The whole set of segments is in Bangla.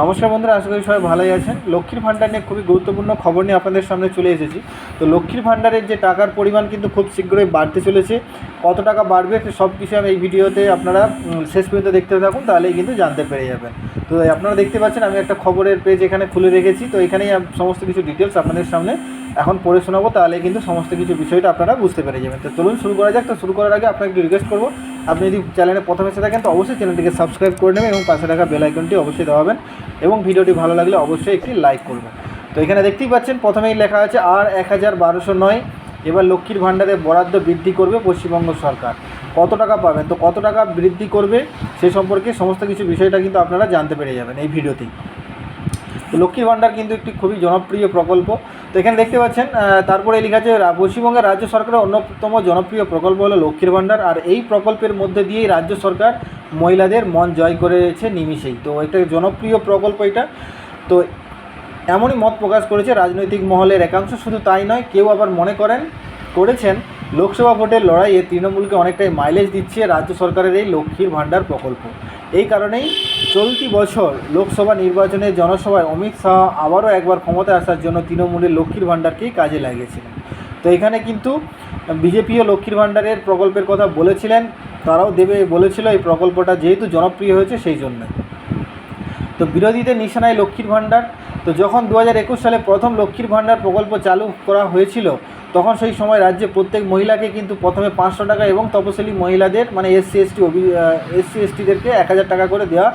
নমস্কার বন্ধুরা, আশা করি সবাই ভালোই আছেন। লক্ষ্মীর ভাণ্ডার নিয়ে খুবই গুরুত্বপূর্ণ খবর নিয়ে আপনাদের সামনে চলে এসেছি। তো লক্ষ্মীর ভাণ্ডারের যে টাকার পরিমাণ কিন্তু খুব শীঘ্রই বাড়তে চলেছে। কত টাকা বাড়বে সব কিছু আমি এই ভিডিওতে আপনারা শেষ পর্যন্ত দেখতে থাকুন, তাহলেই কিন্তু জানতে পেরে যাবেন। তো আপনারা দেখতে পাচ্ছেন, আমি একটা খবরের পেজ এখানে খুলে রেখেছি। তো এখানেই সমস্ত কিছু ডিটেলস আপনাদের সামনে এখন পড়ে শোনাবো, তাহলে কিন্তু সমস্ত কিছু বিষয়টা আপনারা বুঝতে পেরে যাবেন। তো চলুন শুরু করা যাক, তো শুরু করার আগে আপনাকে রিকোয়েস্ট করব, আপনি যদি চ্যানেলে প্রথমে এসে থাকেন, তো অবশ্যই চ্যানেলটিকে সাবস্ক্রাইব করে নেবেন এবং পাশে থাকা বেল আইকনটি অবশ্যই দেওয়াবেন এবং ভিডিওটি ভালো লাগলে অবশ্যই একটি লাইক করবেন। তো এখানে দেখতেই পাচ্ছেন, প্রথমেই লেখা আছে, আর এক হাজার বারোশো নয়, এবার লক্ষ্মীর ভাণ্ডারে বরাদ্দ বৃদ্ধি করবে পশ্চিমবঙ্গ সরকার। কত টাকা পাবেন? তো কত টাকা বৃদ্ধি করবে? সে সম্পর্কে সমস্ত কিছু বিষয়টা কিন্তু আপনারা জানতে পেরে যাবেন এই ভিডিওতেই। তো লক্ষ্মীর ভাণ্ডার কিন্তু একটি খুবই জনপ্রিয় প্রকল্প। তো এখানে দেখতে পাচ্ছেন তারপরে লেখা আছে পশ্চিমবঙ্গের রাজ্য সরকারের অন্যতম জনপ্রিয় প্রকল্প হলো লক্ষ্মীর ভাণ্ডার। আর এই প্রকল্পের মধ্যে দিয়েই রাজ্য সরকার মহিলাদের মন জয় করেছে নিমিষেই। তো এটা জনপ্রিয় প্রকল্প এটা। তো এমনই মত প্রকাশ করেছে রাজনৈতিক মহলের একাংশ। শুধু তাই নয়, কেউ আবার মনে করেন, করেছেন লোকসভা ভোটের লড়াইয়ে তৃণমূলকে অনেকটাই মাইলেজ দিচ্ছে রাজ্য সরকারের এই লক্ষ্মীর ভাণ্ডার প্রকল্প। এই কারণেই চলতি বছর লোকসভা নির্বাচনের জনসভায় অমিত শাহ আবারও একবার ক্ষমতায় আসার জন্য তৃণমূলের লক্ষ্মীর ভাণ্ডারকেই কাজে লাগিয়েছিলেন। তো এখানে কিন্তু বিজেপিও লক্ষ্মীর ভাণ্ডারের প্রকল্পের কথা বলেছিলেন, তারাও দেবে বলেছিল এই প্রকল্পটা যেহেতু জনপ্রিয় হয়েছে সেই জন্য। তো বিরোধীদের নিশানায় লক্ষ্মীর ভাণ্ডার। তো যখন দু হাজার একুশ সালে প্রথম লক্ষ্মীর ভাণ্ডার প্রকল্প চালু করা হয়েছিল, তখন সেই সময় রাজ্যে প্রত্যেক মহিলাকে কিন্তু প্রথমে পাঁচশো টাকা এবং তপশিলি মহিলাদের মানে এসসি এসটি অভি এসসি এসটিদেরকে এক হাজার টাকা করে দেওয়া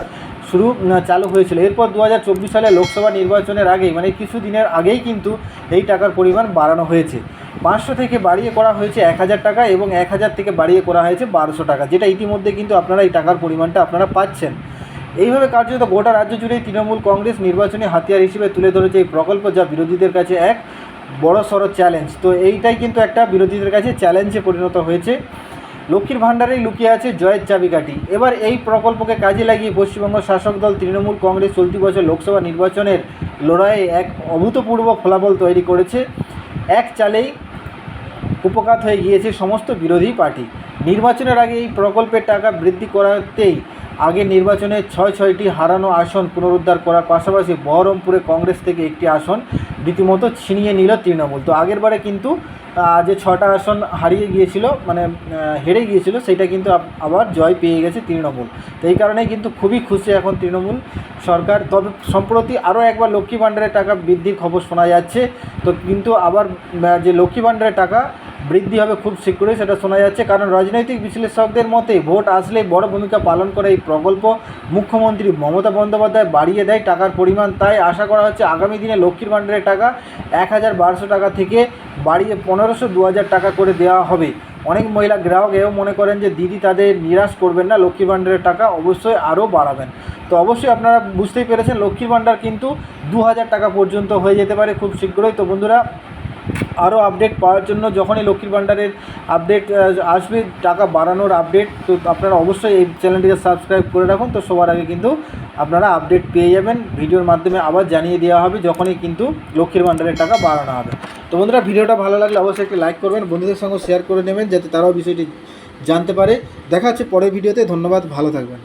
শুরু চালু হয়েছিল। এরপর দু হাজার চব্বিশ সালে লোকসভা নির্বাচনের আগেই মানে কিছু দিনের আগেই কিন্তু এই টাকার পরিমাণ বাড়ানো হয়েছে। পাঁচশো থেকে বাড়িয়ে করা হয়েছে এক হাজার টাকা এবং এক হাজার থেকে বাড়িয়ে করা হয়েছে বারোশো টাকা, যেটা ইতিমধ্যে কিন্তু আপনারা এই টাকার পরিমাণটা আপনারা পাচ্ছেন। এইভাবে কার্যত গোটা রাজ্য জুড়েই তৃণমূল কংগ্রেস নির্বাচনী হাতিয়ার হিসেবে তুলে ধরেছে এই প্রকল্প, যা বিরোধীদের কাছে এক বড় সড়ো চ্যালেঞ্জ তো এইটাই কিন্তু একটা বিরোধীদের কাছে চ্যালেঞ্জে পরিণত হয়েছে। লক্ষ্মীর ভাণ্ডারেই লুকিয়ে আছে জয়ের চাবিকাঠি। এবার এই প্রকল্পকে কাজে লাগিয়ে পশ্চিমবঙ্গ শাসক দল তৃণমূল কংগ্রেস চলতি বছর লোকসভা নির্বাচনের লড়াইয়ে এক অভূতপূর্ব ফলাফল তৈরি করেছে। এক চালেই উপকাত হয়ে গিয়েছে সমস্ত বিরোধী পার্টি। নির্বাচনের আগে এই প্রকল্পের টাকা বৃদ্ধি করাতেই আগে নির্বাচনে ছয় ছয়টি হারানো আসন পুনরুদ্ধার করার পাশাপাশি বহরমপুরে কংগ্রেস থেকে একটি আসন রীতিমতো ছিনিয়ে নিল তৃণমূল। তো আগেরবারে কিন্তু যে ছটা আসন হারিয়ে গিয়েছিল মানে হেরে গিয়েছিল, সেটা কিন্তু আবার জয় পেয়ে গেছে তৃণমূল। তো এই কারণেই কিন্তু খুবই খুশি এখন তৃণমূল সরকার। তবে সম্প্রতি আরও একবার লক্ষ্মী ভাণ্ডারের টাকা বৃদ্ধির খবর শোনা যাচ্ছে। তো কিন্তু আবার যে লক্ষ্মী ভাণ্ডারের টাকা বৃদ্ধি হবে খুব শীঘ্রই, সেটা শোনা যাচ্ছে। কারণ রাজনৈতিক বিশ্লেষকদের মতে, ভোট আসলেই বড় ভূমিকা পালন করে এই প্রকল্প। মুখ্যমন্ত্রী মমতা বন্দ্যোপাধ্যায় বাড়িয়ে দেয় টাকার পরিমাণ। তাই আশা করা হচ্ছে আগামী দিনে লক্ষ্মীর ভাণ্ডারের টাকা এক হাজার বারোশো টাকা থেকে বাড়িয়ে পনেরোশো দু হাজার টাকা করে দেওয়া হবে। অনেক মহিলা গ্রাহক এও মনে করেন যে দিদি তাদের নিরাশ করবেন না লক্ষ্মী ভাণ্ডারের টাকা অবশ্যই আরও বাড়াবেন। তো অবশ্যই আপনারা বুঝতেই পেরেছেন, লক্ষ্মীর ভাণ্ডার কিন্তু দু হাজার টাকা পর্যন্ত হয়ে যেতে পারে খুব শীঘ্রই। তো বন্ধুরা আরও আপডেট পাওয়ার জন্য যখনই লক্ষ্মীর ভাণ্ডারের আপডেট আসবে, টাকা বাড়ানোর আপডেট তো আপনারা অবশ্যই এই চ্যানেলটিকে সাবস্ক্রাইব করে রাখুন। তো সবার আগে কিন্তু আপনারা আপডেট পেয়ে যাবেন। ভিডিওর মাধ্যমে আবার জানিয়ে দেওয়া হবে যখনই কিন্তু লক্ষ্মীর ভাণ্ডারের টাকা বাড়ানো হবে। তো বন্ধুরা, ভিডিওটা ভালো লাগলে অবশ্যই একটি লাইক করবেন, বন্ধুদের সঙ্গে শেয়ার করে নেবেন, যাতে তারাও বিষয়টি জানতে পারে। দেখা হচ্ছে পরের ভিডিওতে। ধন্যবাদ, ভালো থাকবেন।